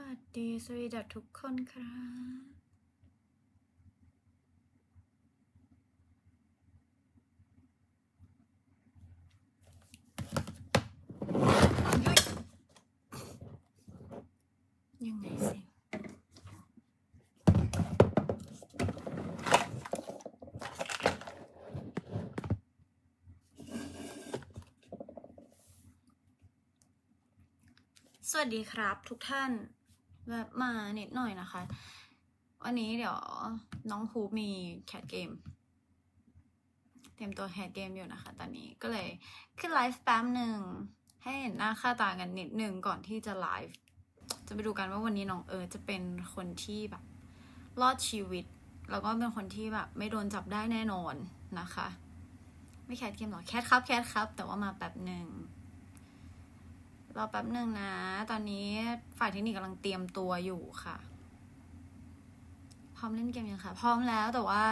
วัสดีสวีดัตทุกคนครับยังไงสิสวัสดีครับทุกท่าน แบบมานิดหน่อยนะคะ วันนี้เดี๋ยวน้องภูมีแคทเกม เตรียมตัวแคทเกมอยู่นะคะ ตอนนี้ก็เลยขึ้นไลฟ์แป๊บหนึ่ง ให้เห็นหน้าค่าตากันนิดหนึ่งก่อนที่จะไลฟ์จะไปดูกันว่าวันนี้น้องเอิร์จะเป็นคนที่แบบรอดชีวิต แล้วก็เป็นคนที่แบบไม่โดนจับได้แน่นอนนะคะ ไม่แคทเกมหรอแคทครับแคทครับ แต่ว่ามาแป๊บหนึ่ง รอแป๊บหนึ่งนะ ตอนนี้ฝ่ายเทคนิคกำลังเตรียมตัวอยู่ค่ะ พร้อมเล่นเกมยังคะพร้อมแล้วแต่ว่า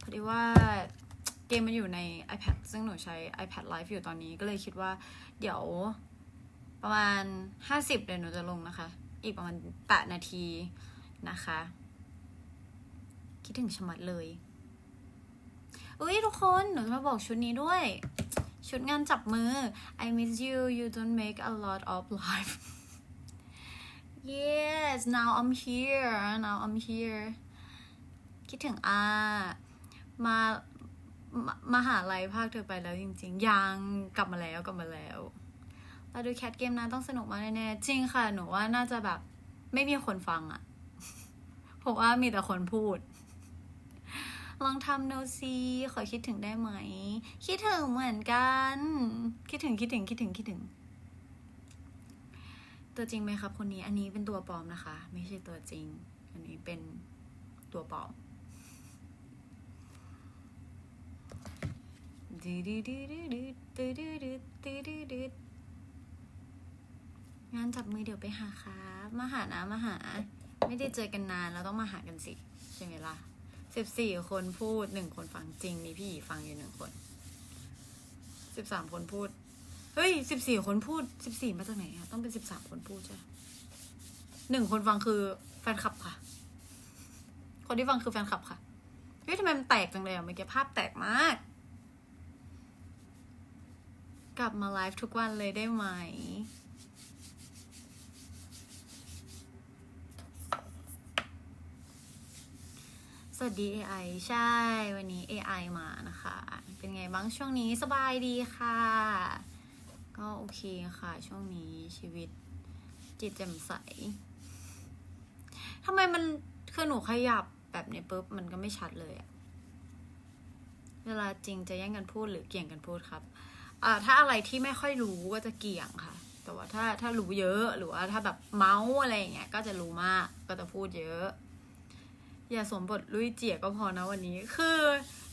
พอดีว่าเกมมันอยู่ใน iPad ซึ่งหนูใช้ iPad Live อยู่ตอนนี้ก็เลยคิดว่า เดี๋ยวประมาณ 50เดี๋ยวหนูจะลงนะคะ อีกประมาณ8นาทีนะคะ คิดถึงชมัดเลย อุ้ยทุกคนหนูจะมาบอกชุดนี้ด้วย ชุดงานจับมือ I miss you you don't make a lot of life yes now I'm here now I'm here คิดถึงอามามามาหาลัยภาคเธอไปแล้วจริง ๆ ยังกลับมาแล้วกลับมาแล้ว เราดูแคทเกมนะต้องสนุกมากแน่ๆจริงค่ะ หนูว่าน่าจะแบบ ไม่มีคนฟังอะเพราะว่ามีแต่คนพูด ลองทำโนซีขอคิดถึงได้ไหม คิดถึงเหมือนกัน คิดถึงคิดถึงคิดถึงคิดถึง ตัวจริงไหมครับ คนนี้อันนี้เป็นตัวปลอมนะคะ ไม่ใช่ตัวจริง อันนี้เป็นตัวปลอมงานจับมือเดี๋ยวไปหาครับมาหานะมาหา ไม่ได้เจอกันนานเราต้องมาหากันสิ ใช่ไหมล่ะ สิบสี่คนพูดหนึ่งคนฟังจริง มีพี่หยีฟังอยู่หนึ่งคนสิบสามคนพูด เฮ้ยสิบสี่คนพูดสิบสี่มาจากไหนอะต้องเป็นสิบสามคนพูดใช่หนึ่งคนฟังคือแฟนคลับค่ะ คนที่ฟังคือแฟนคลับค่ะเฮ้ยทำไมมันแตกจังเลยอะเมื่อกี้ภาพแตกมาก กลับมาไลฟ์ทุกวันเลยได้ไหม สวัสดี AI ใช่วันนี้ AI มานะคะ เป็นไงบ้างช่วงนี้สบายดีค่ะ ก็โอเคค่ะ ช่วงนี้ชีวิตจิตแจ่มใสทำไมมันคือหนูขยับแบบนี้ปุ๊บมันก็ไม่ชัดเลยอะเวลาจริงจะแย่งกันพูดหรือเกี่ยงกันพูดครับอ่าถ้าอะไรที่ไม่ค่อยรู้ก็จะเกี่ยงค่ะ แต่ว่าถ้าถ้ารู้เยอะหรือว่าถ้าแบบเมาส์อะไรอย่างเงี้ยก็จะรู้มากก็จะพูดเยอะ อย่าสวมบทลุยเจียก็พอนะวันนี้ คือ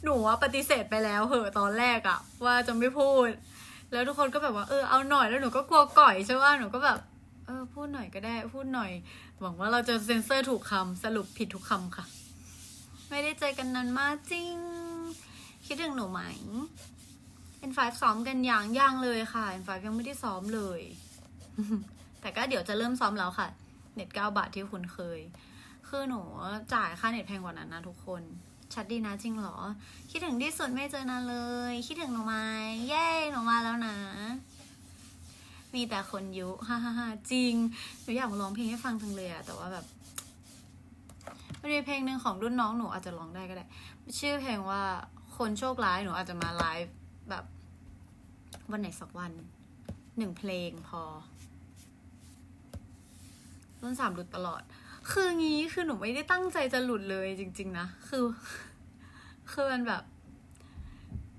หนูว่าปฏิเสธไปแล้วเหอะตอนแรกอะว่าจะไม่พูด แล้วทุกคนก็แบบว่าเออเอาหน่อยแล้วหนูก็กลัวก่อยใช่ว่าหนูก็แบบเออพูดหน่อยก็ได้พูดหน่อย หวังว่าเราจะเซ็นเซอร์ถูกคำสรุปผิดทุกคำค่ะ ไม่ได้เจอกันนานมากจริง คิดถึงหนูไหม N5 ซ้อมกันอยังยังเลยค่ะ N5 ยังไม่ได้ซ้อมเลย แต่ก็เดี๋ยวจะเริ่มซ้อมแล้วค่ะ เน็ตเก้าบาทที่คุณเคย คือหนูจ่ายค่าเน็ตแพงกว่านั้นนะทุกคน ชัดดีนะจริงเหรอ คิดถึงที่สุดไม่เจอนานเลย คิดถึงหนูไหมเย้หนูมาแล้วนะ มีแต่คนยุฮ่าฮ่าฮ่าจริง หนูอยากมาร้องเพลงให้ฟังจังเลยอะแต่ว่าแบบมันมีเพลงหนึ่งของรุ่นน้องหนูอาจจะร้องได้ก็ได้ ชื่อเพลงว่าคนโชคร้ายหนูอาจจะมาไลฟ์แบบวันไหนสักวันหนึ่งเพลงพอรุ่นสามหลุดตลอด คืองี้คือหนูไม่ได้ตั้งใจจะหลุดเลยจริง ๆ นะ คือ คือมันแบบ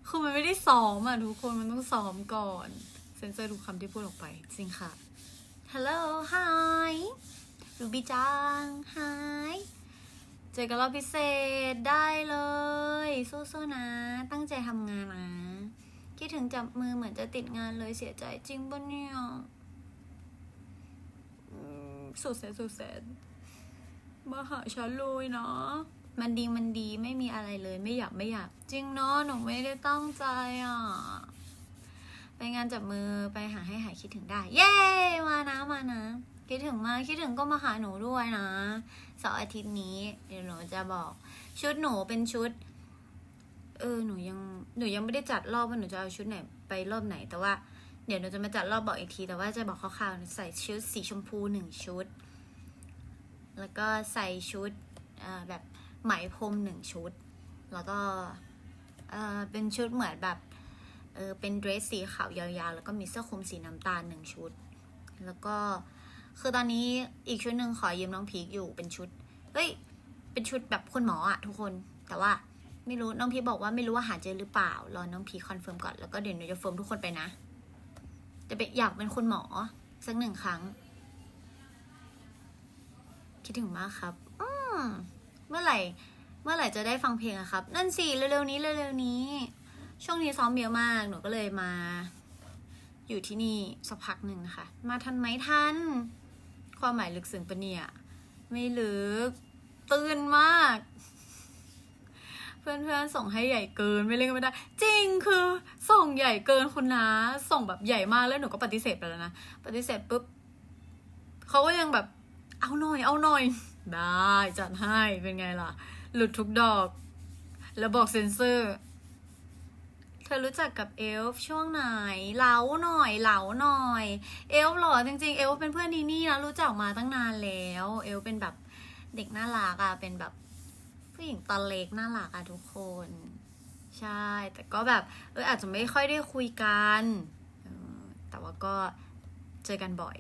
คือมันไม่ได้ซ้อมอะทุกคนมันต้องซ้อมก่อน เซนเซอร์ทุกคำที่พูดออกไป จริงค่ะ Hello Hi รูบี้จัง Hi เจอกันรอบพิเศษได้เลย สู้ๆนะ ตั้งใจทำงานนะคิดถึงจับมือเหมือนจะติดงานเลยเสียใจจริงปะเนี่ยสุดแสนสุดแสน มาหาฉันเลยนะ มันดีมันดีไม่มีอะไรเลย ไม่อยากไม่อยาก จริงเนาะหนูไม่ได้ตั้งใจอะ ไปงานจับมือไปหาให้หายคิดถึงได้ เย้มานะมานะคิดถึงมากคิดถึงก็มาหาหนูด้วยนะเสาร์อาทิตย์นี้ เดี๋ยวหนูจะบอก ชุดหนูเป็นชุด เออหนูยังหนูยังไม่ได้จัดรอบว่าหนูจะเอาชุดไหนไปรอบไหนแต่ว่าเดี๋ยวหนูจะมาจัดรอบบอกอีกที แต่ว่าจะบอกคร่าวๆใส่ชุดสีชมพูหนึ่งชุด แล้วก็ใส่ชุดแบบไหมพรมหนึ่งชุด แล้วก็เป็นชุดเหมือนแบบเออเป็นเดรสสีขาวยาวๆ แล้วก็มีเสื้อคลุมสีน้ำตาลหนึ่งชุด แล้วก็คือตอนนี้อีกชุดหนึ่งขอยืมน้องพีคอยู่เป็นชุด เฮ้ย เป็นชุดแบบคุณหมออะทุกคน แต่ว่าไม่รู้น้องพีคบอกว่าไม่รู้ว่าหาเจอหรือเปล่า รอน้องพีคคอนเฟิร์มก่อน แล้วก็เดี๋ยวหนูจะเฟิร์มทุกคนไปนะ จะเป็นอยากเป็นคุณหมอสักหนึ่งครั้ง ดถึงมากครับอืมเมื่อไหร่ เมื่อไหร่จะได้ฟังเพลงอะครับ นั่นสิ เร็วๆนี้ เร็วๆนี้ ช่วงนี้ซ้อมเยอะมาก หนูก็เลยมา อยู่ที่นี่สักพักหนึ่งนะคะ มาทันไหมทัน ความหมายลึกซึ้งปะเนี่ย ไม่ลึก ตื่นมาก เพื่อนๆส่งให้ใหญ่เกินไม่เล่นก็ไม่ได้ จริงคือ ส่งใหญ่เกินคุณนะ ส่งแบบใหญ่มากแล้วหนูก็ปฏิเสธไปแล้วนะ ปฏิเสธปุ๊บเขาก็ยังแบบ เอาหน่อย เอาหน่อย ได้จัดให้เป็นไงล่ะ หลุดทุกดอก แล้วบอกเซนเซอร์ เธอรู้จักกับเอลฟ์ช่วงไหนเหลาหน่อยเหลาหน่อย เอลฟ์หรอจริงๆ เอลฟ์เป็นเพื่อนดีนี่นะรู้จักมาตั้งนานแล้ว เอลฟ์เป็นแบบเด็กน่ารักอะเป็นแบบผู้หญิงตาเล็กน่ารักอะทุกคน ใช่ แต่ก็แบบเอออาจจะไม่ค่อยได้คุยกันแต่ว่าก็เจอกันบ่อย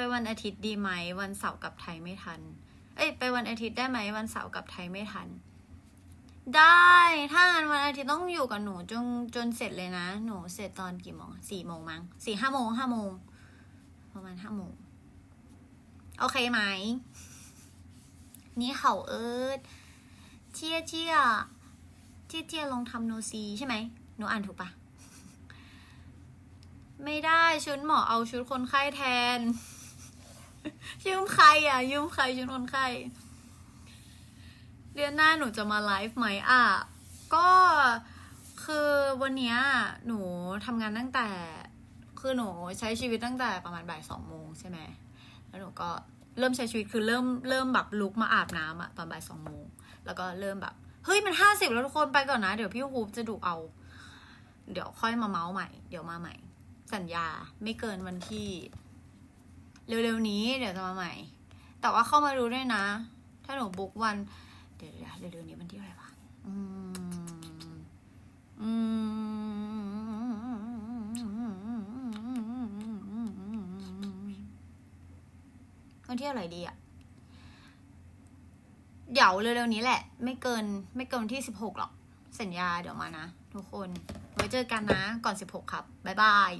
ไปวันอาทิตย์ดีไหม วันเสาร์กลับไทยไม่ทัน เอ้ยไปวันอาทิตย์ได้ไหม วันเสาร์กลับไทยไม่ทัน ได้ ถ้างั้นวันอาทิตย์ต้องอยู่กับหนูจนจนเสร็จเลยนะ หนูเสร็จตอนกี่โมงสี่โมงมั้งสี่ห้าโมงห้าโมงประมาณห้าโมงโอเคไหม นี่เขาเอิร์ดเชี่ยเชี่ยเชี่ยเชี่ยลองทำโนซีใช่ไหมหนูอ่านถูกปะไม่ได้ชุดหมอเอาชุดคนไข้แทน ยืมใครอะ ยืมใครชุดคนไข้เดือนหน้าหนูจะมาไลฟ์ไหมอะ ก็คือวันนี้หนูทำงานตั้งแต่ คือหนูใช้ชีวิตตั้งแต่ประมาณบ่ายสองโมงใช่ไหมแล้วหนูก็เริ่มใช้ชีวิตคือเริ่มเริ่มแบบลุกมาอาบน้ำอะตอนบ่ายสองโมงแล้วก็เริ่มแบบเฮ้ยมันห้าสิบแล้วทุกคนไปก่อนนะ เดี๋ยวพี่ฮูปจะดุเอา เดี๋ยวค่อยมาเมาส์ใหม่ เดี๋ยวมาใหม่ สัญญาไม่เกินวันที่ เร็วๆนี้เดี๋ยวจะมาใหม่ แต่ว่าเข้ามาดูด้วยนะ ถ้าหนูบุ๊กวัน เดี๋ยวเร็วๆนี้วันที่อะไรวะอืมอืมวันที่อะไรดีอะเดี๋ยวเร็วๆนี้แหละ ไม่เกินไม่เกินที่สิบหกหรอก สัญญาเดี๋ยวมานะ ทุกคน ไว้เจอกันนะ ก่อนสิบหกครับ บ๊ายบาย